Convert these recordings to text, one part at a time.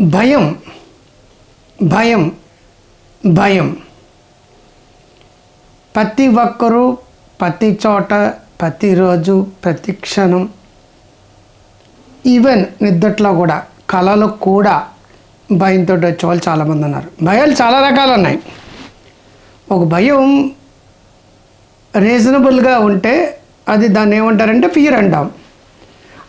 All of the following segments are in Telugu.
భయం భయం భయం. ప్రతి ఒక్కరూ ప్రతి చోట ప్రతిరోజు ప్రతి క్షణం ఈవెన్ నిద్దట్లో కూడా కళలు కూడా భయంతో వచ్చే వాళ్ళు చాలామంది ఉన్నారు. భయాలు చాలా రకాలు ఉన్నాయి. ఒక భయం రీజనబుల్గా ఉంటే అది దాన్ని ఏమంటారంటే ఫియర్ అంటాం.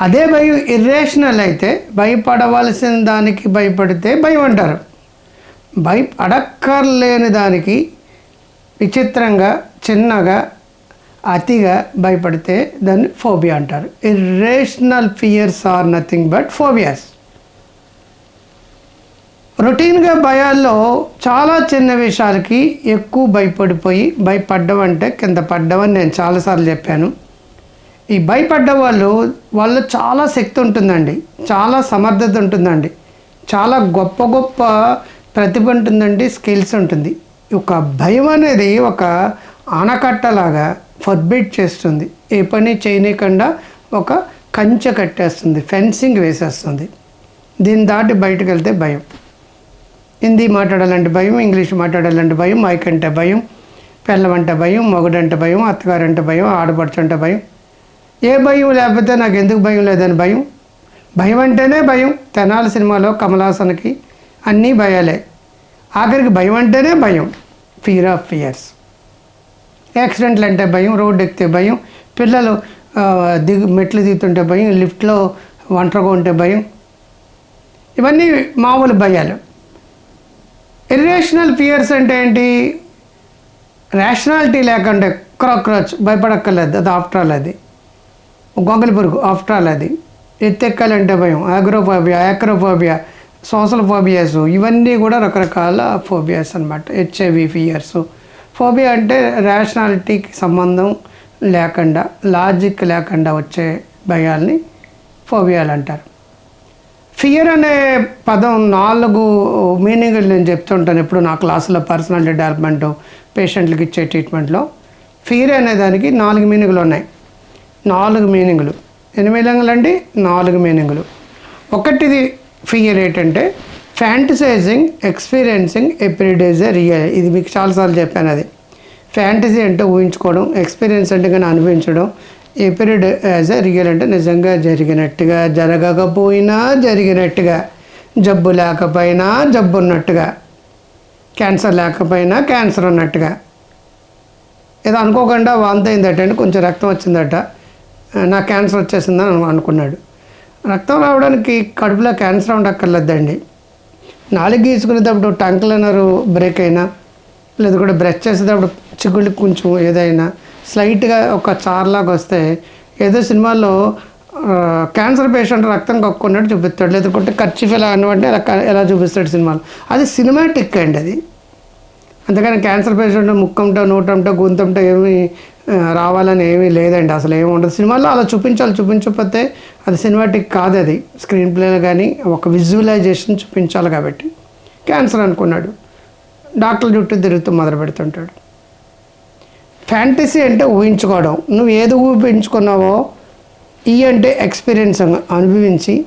అదే భయం ఇర్రేషనల్ అయితే భయపడవలసిన దానికి భయపడితే భయం అంటారు భయ అడక్కర్లేని దానికి విచిత్రంగా చిన్నగా అతిగా భయపడితే దాన్ని ఫోబియా అంటారు. Irrational fears are nothing but phobias రొటీన్గా భయాల్లో చాలా చిన్న విషయాలకి ఎక్కువ భయపడిపోయి భయపడ్డం అంటే కింద పడ్డమని నేను చాలాసార్లు చెప్పాను. ఈ భయపడ్డ వాళ్ళు వాళ్ళు చాలా శక్తి ఉంటుందండి. చాలా సమర్థత ఉంటుందండి. చాలా గొప్ప గొప్ప ప్రతిభ ఉంటుందండి స్కిల్స్ ఉంటుంది. ఒక భయం అనేది ఒక ఆనకట్టలాగా ఫర్బిట్ చేస్తుంది. ఏ పని చేయనీయకుండా ఒక కంచె కట్టేస్తుంది ఫెన్సింగ్ వేసేస్తుంది. దీన్ని దాటి బయటకు వెళ్తే భయం. హిందీ మాట్లాడాలంటే భయం ఇంగ్లీష్ మాట్లాడాలంటే భయం మైక్ అంటే భయం పిల్లం భయం మొగుడంటే భయం అత్తగారంటే భయం ఆడపడుచు అంటే భయం. ఏ భయం లేకపోతే నాకు ఎందుకు భయం లేదని భయం? భయం అంటేనే భయం. తెనాల సినిమాలో కమలాసన్కి అన్నీ భయాలే. ఆఖరికి భయం అంటేనే భయం. ఫియర్ ఆఫ్ ఫియర్స్ యాక్సిడెంట్లు అంటే భయం రోడ్డు ఎక్కితే భయం పిల్లలు దిగు మెట్లు దిగుతుంటే భయం లిఫ్ట్లో ఒంటరిగా ఉంటే భయం. ఇవన్నీ మామూలు భయాలు. ఇర్రేషనల్ ఫియర్స్ అంటే ఏంటి? రేషనాలిటీ లేకుండా క్రాక్రోచ్ భయపడక్కర్లేదు. అది ఆఫ్టర్ ఆల్ అది. గొంగలి పురుగు ఆఫ్టర్ ఆల్ అది ఎత్తెక్కాలంటే భయం. ఆగ్రోఫోబియా యాక్రోఫోబియా సోషల్ ఫోబియాస్ ఇవన్నీ కూడా రకరకాల ఫోబియాస్ అనమాట హెచ్ఐవి ఫియర్స్ ఫోబియా అంటే రేషనాలిటీకి సంబంధం లేకుండా లాజిక్ లేకుండా వచ్చే భయాల్ని ఫోబియాలు అంటారు. ఫియర్ అనే పదం నాలుగు మీనింగ్లు నేను చెప్తుంటాను ఎప్పుడు నా క్లాసులో పర్సనాలిటీ డెవలప్మెంట్ పేషెంట్లకు ఇచ్చే ట్రీట్మెంట్లో ఫియర్ అనే దానికి నాలుగు మీనింగ్లు ఉన్నాయి. నాలుగు మీనింగులు. ఎనిమిది మీనింగ్లు నాలుగు మీనింగులు. ఒకటిది ఫియర్ ఏంటంటే ఫ్యాంటసైజింగ్ ఎక్స్పీరియన్సింగ్ ఎప్రిడేజ్ రియల్ ఇది మీకు చాలాసార్లు చెప్పాను అది. ఫ్యాంటసీ అంటే ఊహించుకోవడం ఎక్స్పీరియన్స్ అంటే కానీ అనుభవించడం ఎపిరిడ్ యాజ్ ఎ రియల్ అంటే నిజంగా జరిగినట్టుగా జరగకపోయినా జరిగినట్టుగా జబ్బు లేకపోయినా జబ్బు ఉన్నట్టుగా క్యాన్సర్ లేకపోయినా క్యాన్సర్ ఉన్నట్టుగా. ఏదో అనుకోకుండా వాంత అయిందట అంటే కొంచెం రక్తం వచ్చిందట. నా క్యాన్సర్ వచ్చేసిందని అనుకున్నాడు. రక్తం రావడానికి కడుపులో క్యాన్సర్ ఉండక్కర్లేదండి. నాలుగు గీసుకునేటప్పుడు టంగ్ బ్రేక్ అయినా లేదా కూడా బ్రష్ చేసేటప్పుడు చిగుళ్ళు కొంచెం ఏదైనా స్లైట్గా ఒక చార్లాగా వస్తే ఏదో సినిమాల్లో క్యాన్సర్ పేషెంట్ రక్తం కక్కున్నట్టు చూపిస్తాడు. లేదంటే ఖర్చీఫ్ ఎలా అన్నవంటే ఎలా ఎలా చూపిస్తాడు సినిమాలో. అది సినిమాటిక్ అండి అది. అంతేకాని క్యాన్సర్ పేషెంట్ ముక్కంటో నోటంటో గొంతంటో ఏమి రావాలని ఏమీ లేదండి. అసలు ఏమి ఉండదు. సినిమాలో అలా చూపించాలి చూపించకపోతే అది సినిమాటిక్ కాదు అది. స్క్రీన్ ప్లేలో కానీ ఒక విజువలైజేషన్ చూపించాలి కాబట్టి. క్యాన్సర్ అనుకున్నాడు. డాక్టర్ చుట్టూ తిరుగుతూ మొదలు పెడుతుంటాడు. ఫ్యాంటసీ అంటే ఊహించుకోవడం. నువ్వు ఏది ఊహించుకున్నావో ఈ అంటే ఎక్స్పీరియన్స్ అనుభవించి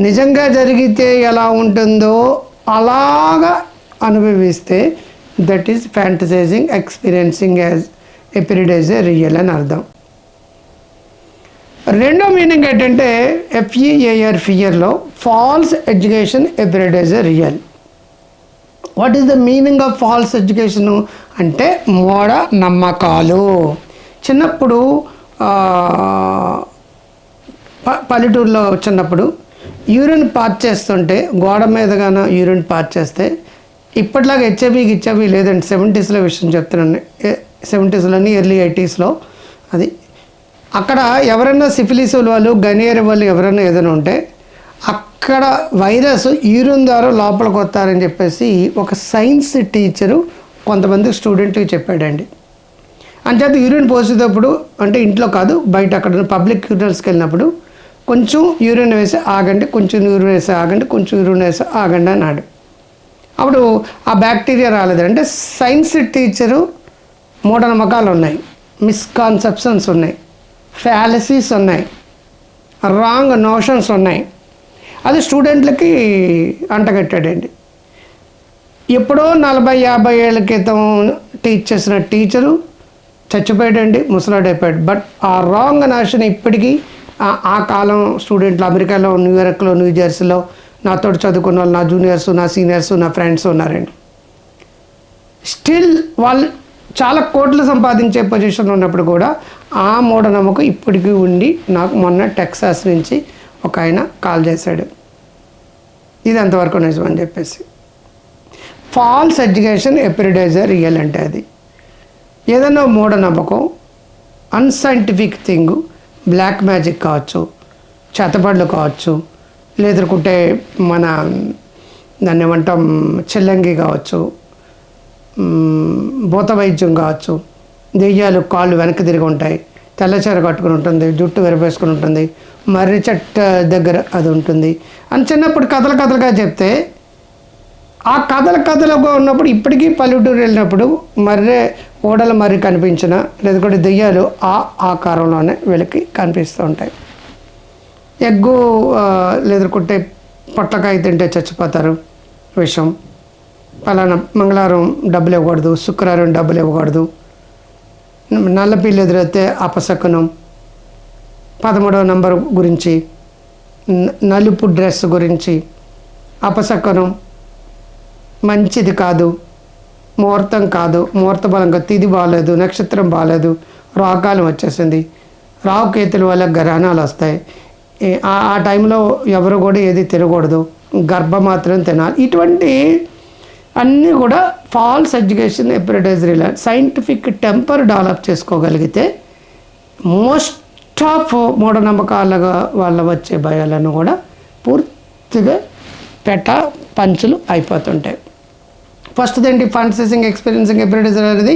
నిజంగా జరిగితే ఎలా ఉంటుందో అలాగా అనుభవిస్తే that is fantasizing experiencing as appearing real అని అర్థం. రెండో మీనింగ్ ఏంటంటే F E A R ఫియర్లో false education appearing real. What is the meaning of false education అంటే మూఢ నమ్మకాలు. చిన్నప్పుడు ప- పల్లెటూరులో చిన్నప్పుడు యూరిన్ పాస్ చేస్తుంటే గోడ మీద గాన యూరిన్ పాస్ చేస్తే ఇప్పటిలాగా హెచ్ఐవి గిచ్ఐవి లేదండి. సెవెంటీస్లో విషయం చెప్తున్నాను. సెవెంటీస్లోని ఎర్లీ ఎయిటీస్లో అది అక్కడ ఎవరైనా సిఫిలిస్ వాళ్ళు గనియర్ వాళ్ళు ఎవరైనా ఏదైనా ఉంటే అక్కడ వైరస్ యూరిన్ ద్వారా లోపలికి వస్తారని చెప్పేసి ఒక సైన్స్ టీచరు కొంతమంది స్టూడెంట్కి చెప్పాడండి. అంచేత యూరిన్ పోసేటప్పుడు అంటే ఇంట్లో కాదు బయట అక్కడ పబ్లిక్ యూరినల్స్కి వెళ్ళినప్పుడు కొంచెం యూరిన్ వేసి ఆగండి కొంచెం యూరిన్ వేసి ఆగండి కొంచెం యూరిన్ వేసి ఆగండి అన్నాడు. అప్పుడు ఆ బ్యాక్టీరియా రాలేదు అంటే సైన్స్ టీచరు మూఢనమ్మకాలు ఉన్నాయి. మిస్కాన్సెప్షన్స్ ఉన్నాయి. ఫ్యాలసీస్ ఉన్నాయి. రాంగ్ నోషన్స్ ఉన్నాయి. అది స్టూడెంట్లకి అంటగట్టాడండి ఎప్పుడో నలభై యాభై ఏళ్ళ క్రితం టీచ్ చేసిన టీచరు చచ్చిపోయాడండి ముసలాడైపోయాడు. బట్ ఆ రాంగ్ నాషన్ ఇప్పటికీ ఆ- కాలం స్టూడెంట్లు అమెరికాలో న్యూయార్క్లో న్యూజెర్సీలో నాతో చదువుకున్న వాళ్ళు నా జూనియర్స్ నా సీనియర్స్ నా ఫ్రెండ్స్ ఉన్నారండి. స్టిల్ వాళ్ళు చాలా కోట్లు సంపాదించే పొజిషన్ ఉన్నప్పుడు కూడా ఆ మూఢనమ్మకం ఇప్పటికీ ఉండి నాకు మొన్న టెక్సాస్ నుంచి ఒక ఆయన కాల్ చేశాడు. ఇది అంతవరకు నిజమని చెప్పేసి. ఫాల్స్ ఎడ్యుకేషన్ ఎప్రిడైజర్ రియల్ అంటే అది. ఏదైనా మూఢనమ్మకం అన్సైంటిఫిక్ థింగ్ బ్లాక్ మ్యాజిక్ కావచ్చు చేతబడులు కావచ్చు లేదనుకుంటే మన దాన్ని ఏమంటాం చెల్లంగి కావచ్చు భూత వైద్యం కావచ్చు. దెయ్యాలు కాళ్ళు వెనక్కి తిరిగి ఉంటాయి. తెల్లచీర కట్టుకుని ఉంటుంది జుట్టు విరపేసుకుని ఉంటుంది మర్రి చెట్టు దగ్గర అది ఉంటుంది. అని చిన్నప్పుడు కథలు కథలుగా చెప్తే ఆ కథలు కథలుగా ఉన్నప్పుడు ఇప్పటికీ పల్లెటూరు వెళ్ళినప్పుడు మర్రే ఓడల మర్రి కనిపించిన లేదంటే దెయ్యాలు ఆ ఆకారంలోనే వెలికి కనిపిస్తూ ఉంటాయి. ఎగ్గు లేదుకుంటే పొట్లకాయ తింటే చచ్చిపోతారు విషం. పలానా మంగళవారం డబ్బులు ఇవ్వకూడదు శుక్రవారం డబ్బులు ఇవ్వకూడదు. నల్లపిల్లి ఎదురైతే అపశకునం. పదమూడవ నంబర్ గురించి నలుపు డ్రెస్ గురించి. అపశకునం మంచిది కాదు ముహూర్తం కాదు ముహూర్త బలంగా తిది బాగాలేదు నక్షత్రం బాగాలేదు రాకాలం వచ్చేసింది. రావుకేతుల వల్ల గ్రహణాలు వస్తాయి. ఆ ఆ టైంలో ఎవరు కూడా ఏది తినకూడదు. గర్భం మాత్రం తినాలి. ఇటువంటి అన్నీ కూడా ఫాల్స్ ఎడ్యుకేషన్ ఎప్రిడైజరీలో సైంటిఫిక్ టెంపర్ డెవలప్ చేసుకోగలిగితే మోస్ట్ ఆఫ్ మూఢనమ్మకాలుగా వాళ్ళ వచ్చే భయాలను కూడా పూర్తిగా పెట్ట పంచులు అయిపోతుంటాయి. ఫస్ట్ ఏంటి? ఫాంటసైజింగ్ ఎక్స్పీరియన్సింగ్ ఎప్రిడైజర్ అనేది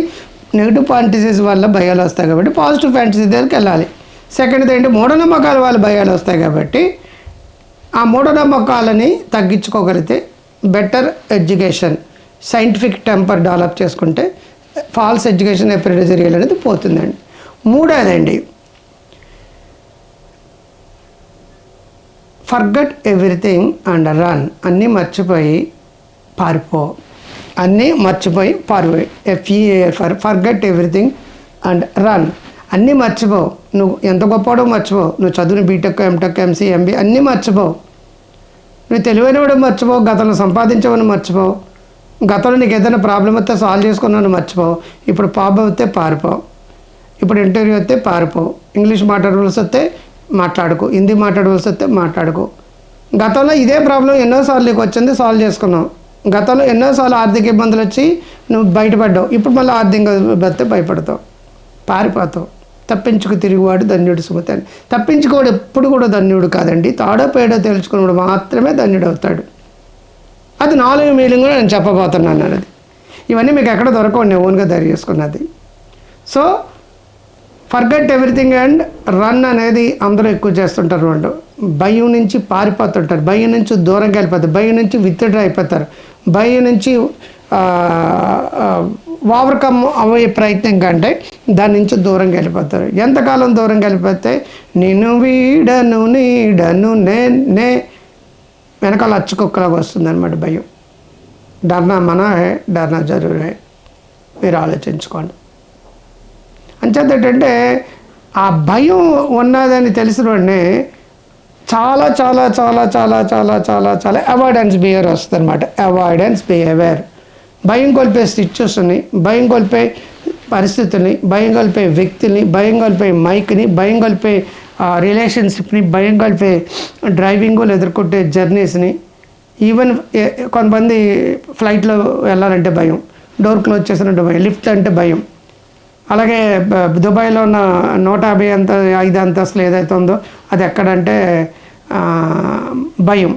నెగిటివ్ ఫాంటసీస్ వల్ల భయాలు వస్తాయి కాబట్టి పాజిటివ్ ఫ్యాంటసీ దగ్గరికి వెళ్ళాలి. సెకండ్ ఏంటి? మూఢనమ్మకాల వల్ల భయాలు వస్తాయి కాబట్టి ఆ మూఢనమ్మకాలని తగ్గించుకోగలిగితే better education scientific temper develop చేసుకుంటే ఫాల్స్ ఎడ్యుకేషన్ ఎప్రిడైజరియల్ అనేది పోతుందండి. మూడోదండి ఫర్గట్ ఎవ్రీథింగ్ అండ్ రన్ అన్నీ మర్చిపోయి పారిపో అన్నీ మర్చిపోయి పారిపోయి F E A for forget everything and run అన్నీ మర్చిపోవు నువ్వు ఎంత గొప్పవాడో మర్చిపోవు నువ్వు చదువుని బీటెక్ ఎంటెక్ ఎంసీ ఎంబీ అన్నీ మర్చిపోవు నువ్వు తెలివైనవాడు మర్చిపోవు గతంలో సంపాదించవని మర్చిపోవు గతంలో నీకు ఏదైనా ప్రాబ్లం వస్తే సాల్వ్ చేసుకున్నాను మర్చిపోవు. ఇప్పుడు ప్రాబ్లం వస్తే పారిపోవు. ఇప్పుడు ఇంటర్వ్యూ వస్తే పారిపోవు. ఇంగ్లీష్ మాట్లాడవలసి వస్తే మాట్లాడుకో. హిందీ మాట్లాడవలసి వస్తే మాట్లాడుకో. గతంలో ఇదే ప్రాబ్లం ఎన్నోసార్లు నీకు వచ్చింది సాల్వ్ చేసుకున్నావు. గతంలో ఎన్నోసార్లు ఆర్థిక ఇబ్బందులు వచ్చి నువ్వు బయటపడ్డావు. ఇప్పుడు మళ్ళీ ఆర్థిక ఇబ్బంది భయపడతావు. పారిపోతావు. తప్పించుకు తిరిగివాడు ధన్యుడు సుమతి అని. తప్పించుకోడు ఎప్పుడు కూడా ధన్యుడు కాదండి. తాడో పేడో తెలుసుకున్నప్పుడు మాత్రమే ధన్యుడు అవుతాడు. అది నాలుగు మీలింగ్ కూడా నేను చెప్పబోతున్నాను అన్నది. ఇవన్నీ మీకు ఎక్కడ దొరకవు నేను ఓన్గా తయారు చేసుకున్నది. So forget everything and run అనేది అందరూ ఎక్కువ చేస్తుంటారు వాళ్ళు. భయం నుంచి పారిపోతుంటారు భయం నుంచి దూరంగా వెళ్ళిపోతారు భయం నుంచి విత్డ్రా అయిపోతారు భయం నుంచి ఓవర్కమ్ అయ్యే ప్రయత్నం కంటే దాని నుంచి దూరంగా వెళ్ళిపోతారు. ఎంతకాలం దూరంగా వెళ్ళిపోతే నేను వీడను నీడను నే నే వెనకాల అచ్చుకొక్కలాగా వస్తుంది అనమాట భయం. డర్నా మన హే డర్నా జరూర్ హే. మీరు ఆలోచించుకోండి. అంచేత ఏంటంటే ఆ భయం ఉన్నదని తెలిసిన వెంటనే చాలా చాలా చాలా చాలా చాలా చాలా చాలా అవాయిడెన్స్ బిహేవియర్ వస్తుంది అనమాట అవాయిడెన్స్ బిహేవియర్ భయం కొలిపే సిచ్యువేషన్ని భయం కొలిపే పరిస్థితుల్ని భయం కలిపే వ్యక్తిని భయం కలిపే మైక్ని భయం కలిపే రిలేషన్షిప్ని భయం కలిపే డ్రైవింగ్ ఎదుర్కొంటే జర్నీస్ని. ఈవెన్ కొంతమంది ఫ్లైట్లో వెళ్ళాలంటే భయం డోర్ క్లోజ్ చేసినట్టు భయం లిఫ్ట్ అంటే భయం. అలాగే దుబాయ్లో ఉన్న నూట యాభై అంత ఐదు అంతస్తులు ఏదైతే ఉందో అది ఎక్కడంటే భయం.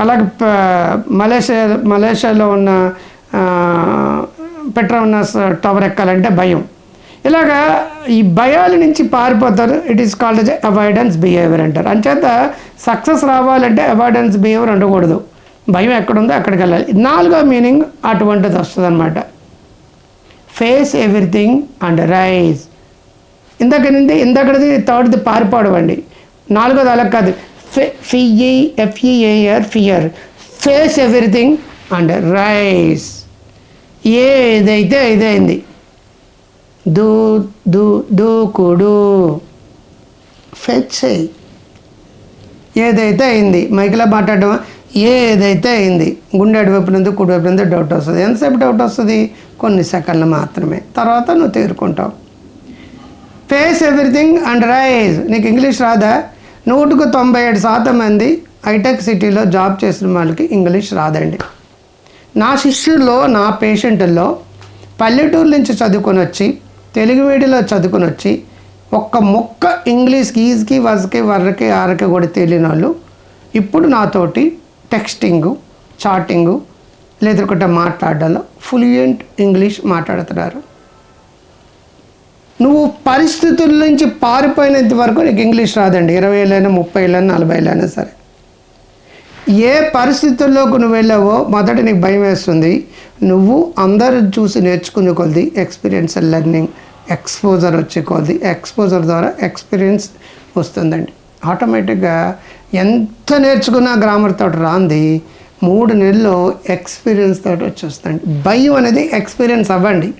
అలాగే మలేషియా మలేషియాలో ఉన్న పెట్రోనస్ టవర్ ఎక్కాలంటే భయం. ఇలాగా ఈ భయాల నుంచి పారిపోతారు. It is called avoidance behaviour అంటారు. అంచేత సక్సెస్ రావాలంటే అవాయిడెన్స్ బిహేవియర్ ఉండకూడదు. భయం ఎక్కడుందో అక్కడికి వెళ్ళాలి. నాలుగో మీనింగ్ అటువంటిది వస్తుంది అనమాట ఫేస్ ఎవ్రీథింగ్ అండ్ రైజ్ ఇందాక నుండి ఇందాకది థర్డ్ది పారిపోవడం అండి నాలుగోది అలా కాదు. ఫిఈ F E A R fear face everything and rise ఏదైతే ఇదైంది దూ దూ దూకుడు ఫెచ్ చేయి. ఏదైతే అయింది మైకిలా మాట్లాడడం ఏదైతే అయింది గుండె అటువైపు నుండి కుడివైపు నుండి డౌట్ వస్తుంది. ఎంతసేపు డౌట్ వస్తుంది? కొన్ని సెకండ్లు మాత్రమే. తర్వాత నువ్వు తీరుకుంటావు. ఫేస్ ఎవ్రీథింగ్ అండ్ రైజ్ నీకు ఇంగ్లీష్ రాదా? నూటుకు తొంభై ఏడు శాతం మంది హైటెక్ సిటీలో జాబ్ చేసిన వాళ్ళకి ఇంగ్లీష్ రాదండి. నా శిష్యుల్లో నా పేషెంట్లో పల్లెటూరు నుంచి చదువుకొని వచ్చి తెలుగు మీడియంలో చదువుకుని వచ్చి ఒక్క మొక్క ఇంగ్లీష్కి ఈజ్కి వజ్కి వర్రకి ఆరకి కూడా తెలియని వాళ్ళు ఇప్పుడు నాతోటి టెక్స్టింగు చాటింగు లేదంటే మాట్లాడడంలో ఫ్లూయెంట్ ఇంగ్లీష్ మాట్లాడుతున్నారు. నువ్వు పరిస్థితుల నుంచి పారిపోయినంత వరకు నీకు ఇంగ్లీష్ రాదండి. ఇరవై ఏళ్ళైనా ముప్పై ఏళ్ళైనా నలభై ఏళ్ళైనా సరే. ఏ పరిస్థితుల్లోకి నువ్వు వెళ్ళావో మొదట నీకు భయం వేస్తుంది. నువ్వు అందరు చూసి నేర్చుకునే కొద్ది ఎక్స్పీరియన్స్ లెర్నింగ్ ఎక్స్పోజర్ వచ్చే కొద్ది ఎక్స్పోజర్ ద్వారా ఎక్స్పీరియన్స్ వస్తుందండి. ఆటోమేటిక్గా ఎంత నేర్చుకున్నా గ్రామర్ తోటి రాంది మూడు నెలల్లో ఎక్స్పీరియన్స్ తోటి వచ్చేస్తుంది భయం అనేది ఎక్స్పీరియన్స్ అవ్వండి.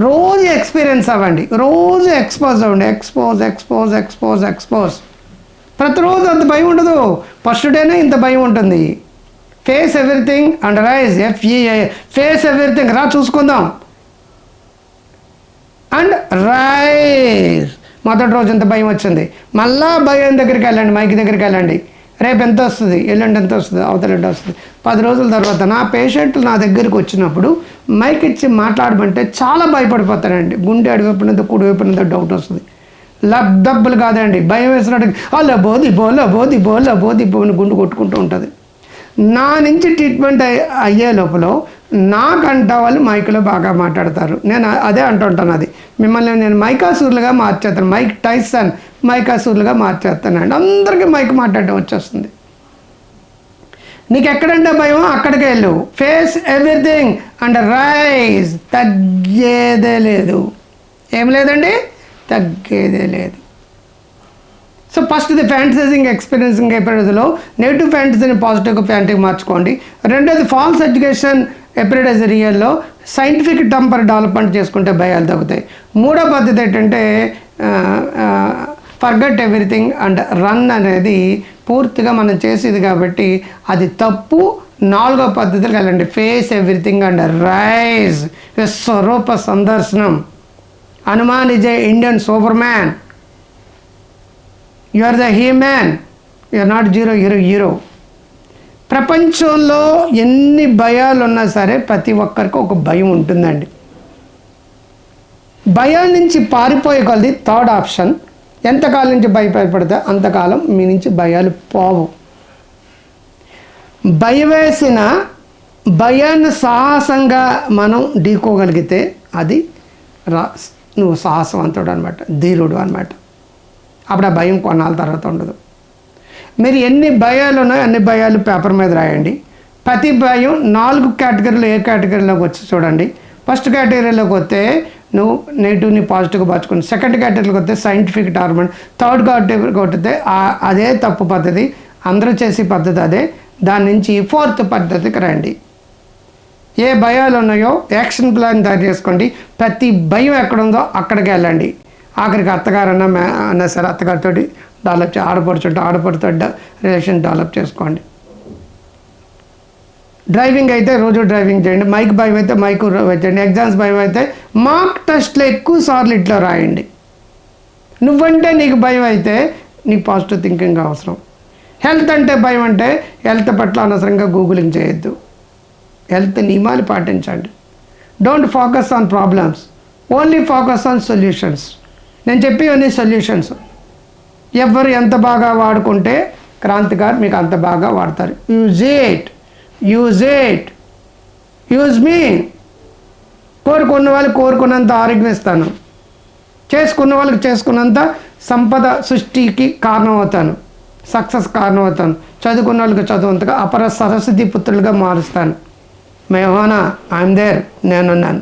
రోజు ఎక్స్పీరియన్స్ అవ్వండి. రోజు ఎక్స్పోజ్ అవ్వండి. ఎక్స్పోజ్ ఎక్స్పోజ్ ఎక్స్పోజ్ ఎక్స్పోజ్ ప్రతిరోజు అంత భయం ఉండదు. ఫస్ట్ డేనే ఇంత భయం ఉంటుంది. Face everything and rise F E I face everything రా చూసుకుందాం. అండ్ రైజ్ మొదటి రోజు ఇంత భయం వచ్చింది. మళ్ళా భయం దగ్గరికి వెళ్ళండి మైక్ దగ్గరికి వెళ్ళండి. రేపు ఎంత వస్తుంది? ఎల్లుండి ఎంత వస్తుంది? అవతల ఎంత వస్తుంది. పది రోజుల తర్వాత నా పేషెంట్లు నా దగ్గరికి వచ్చినప్పుడు మైక్ ఇచ్చి మాట్లాడమంటే చాలా భయపడిపోతారండి. గుండె అడివైపునంత కుడివైపునంత డౌట్ వస్తుంది. లబ్దబ్బులు కాదండి. భయం వేసినట్టు అలా బోది బోలా బోది బోలా బోది బోని గుండు కొట్టుకుంటూ ఉంటుంది. నా నుంచి ట్రీట్మెంట్ అయ్యే- అయ్యే లోపల నాకంట వాళ్ళు మైక్లో బాగా మాట్లాడతారు. నేను అదే అంటుంటాను అది. మిమ్మల్ని నేను మైకాసూర్లుగా మార్చేస్తాను. మైక్ టైసన్ మైకాసూర్లుగా మార్చేస్తానండి. అందరికీ మైక్ మాట్లాడడం వచ్చేస్తుంది. నీకు ఎక్కడంటే భయం? అక్కడికే వెళ్ళు. ఫేస్ ఎవ్రీథింగ్ అండ్ రైజ్ తగ్గేదే లేదు. ఏం లేదండి? తగ్గేదే లేదు. సో ఫస్ట్ ఇది ఫ్యాంటసైజింగ్ ఎక్స్పీరియన్సింగ్ ఎపిరియడ్లో నెగిటివ్ ఫ్యాంటసీని పాజిటివ్గా ఫ్యాంటీకి మార్చుకోండి. రెండోది ఫాల్స్ ఎడ్యుకేషన్ ఎపిరియడ్ రియల్లో సైంటిఫిక్ టెంపర్ డెవలప్మెంట్ చేసుకుంటే భయాలు తగ్గుతాయి. మూడో పద్ధతి ఏంటంటే ఫర్గట్ ఎవ్రీథింగ్ అండ్ రన్ అనేది పూర్తిగా మనం చేసేది కాబట్టి అది తప్పు. నాలుగో పద్ధతులు వెళ్ళండి. ఫేస్ ఎవ్రీథింగ్ అండ్ రైజ్ స్వరూప సందర్శనం. Hanuman is a Indian super man you are the he man you not zero hero hero ప్రపంచంలో ఎన్ని భయాలు ఉన్నా సరే ప్రతి ఒక్కరికి ఒక భయం ఉంటుందండి. భయం నుంచి పారిపోయే కొలది థర్డ్ ఆప్షన్ ఎంతకాలం నుంచి భయపడితే అంతకాలం మీ నుంచి భయాలు పోవు. భయం వేసిన భయాన్ని సాహసంగా మనం ఢీకోగలిగితే అది రా నువ్వు సాహసవంతుడు అనమాట ధీరుడు అనమాట అప్పుడు ఆ భయం కొన్నాళ్ళ తర్వాత ఉండదు. మీరు ఎన్ని భయాలు ఉన్నాయో అన్ని భయాలు పేపర్ మీద రాయండి. ప్రతి భయం నాలుగు కేటగిరీలో ఏ కేటగిరీలోకి వచ్చి చూడండి. ఫస్ట్ కేటగిరీలోకి వస్తే నువ్వు నెగిటివ్ని పాజిటివ్గా మార్చుకుని సెకండ్ కేటగిరీలోకి వస్తే సైంటిఫిక్ టార్మెంట్ థర్డ్ కేటగిరీకి వస్తే అదే తప్పు పద్ధతి. అందరూ చేసే పద్ధతి అదే. దాని నుంచి ఫోర్త్ పద్ధతికి రండి. ఏ భయాలు ఉన్నాయో యాక్షన్ ప్లాన్ తయారు చేసుకోండి. ప్రతి భయం ఎక్కడుందో అక్కడికి వెళ్ళండి. ఆఖరికి అత్తగారన్నా మే అన్న సరే అత్తగారితో డెవలప్ చే ఆడపడుచుంటే ఆడపడుతో రిలేషన్ డెవలప్ చేసుకోండి. డ్రైవింగ్ అయితే రోజు డ్రైవింగ్ చేయండి. మైక్ భయం అయితే మైక్ చేయండి. ఎగ్జామ్స్ భయం అయితే మార్క్ టెస్ట్లో ఎక్కువ సార్లు ఇట్లా రాయండి. నువ్వంటే నీకు భయం అయితే నీకు పాజిటివ్ థింకింగ్ అవసరం. హెల్త్ అంటే భయం అంటే హెల్త్ పట్ల అనవసరంగా గూగులింగ్ చేయొద్దు. హెల్త్ నియమాలు పాటించండి. Don't focus on problems only focus on solutions నేను చెప్పేవన్నీ సొల్యూషన్స్ ఎవరు ఎంత బాగా వాడుకుంటే క్రాంతి గారు మీకు అంత బాగా వాడతారు. Use it use it use మీ కోరుకున్న వాళ్ళు కోరుకున్నంత ఆరోగ్యం ఇస్తాను. చేసుకున్న వాళ్ళకి చేసుకున్నంత సంపద సృష్టికి కారణమవుతాను. సక్సెస్ కారణమవుతాను. చదువుకున్న వాళ్ళకి చదువుంతగా అపర సరస్వతి పుత్రులుగా మారుస్తాను. మేహోనా ఐఎమ్ దేర్ నేనున్నాను.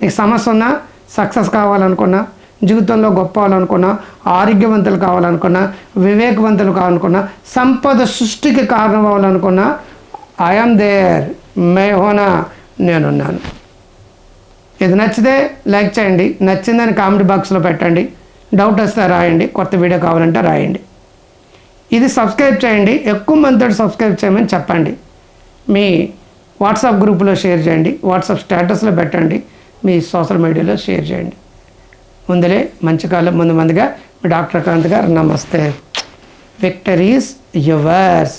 నీకు సమస్య ఉన్నా సక్సెస్ కావాలనుకున్నా జీవితంలో గొప్ప అవ్వాలనుకున్నా ఆరోగ్యవంతులు కావాలనుకున్నా వివేకవంతులు కావాలనుకున్నా సంపద సృష్టికి కారణం అవ్వాలనుకున్నా ఐఎమ్ దేర్ మే హోనా నేనున్నాను. ఇది నచ్చితే లైక్ చేయండి నచ్చిందని కామెంట్ బాక్స్లో పెట్టండి డౌట్ వస్తే రాయండి కొత్త వీడియో కావాలంటే రాయండి. ఇది సబ్స్క్రైబ్ చేయండి ఎక్కువ మందితో సబ్స్క్రైబ్ చేయమని చెప్పండి. మీ వాట్సాప్ గ్రూపులో షేర్ చేయండి వాట్సాప్ స్టేటస్లో పెట్టండి మీ సోషల్ మీడియాలో షేర్ చేయండి. ముందులే మంచి కాలం ముందు ముందుగా. మీ డాక్టర్ కాంత్ గారు నమస్తే. Victories yours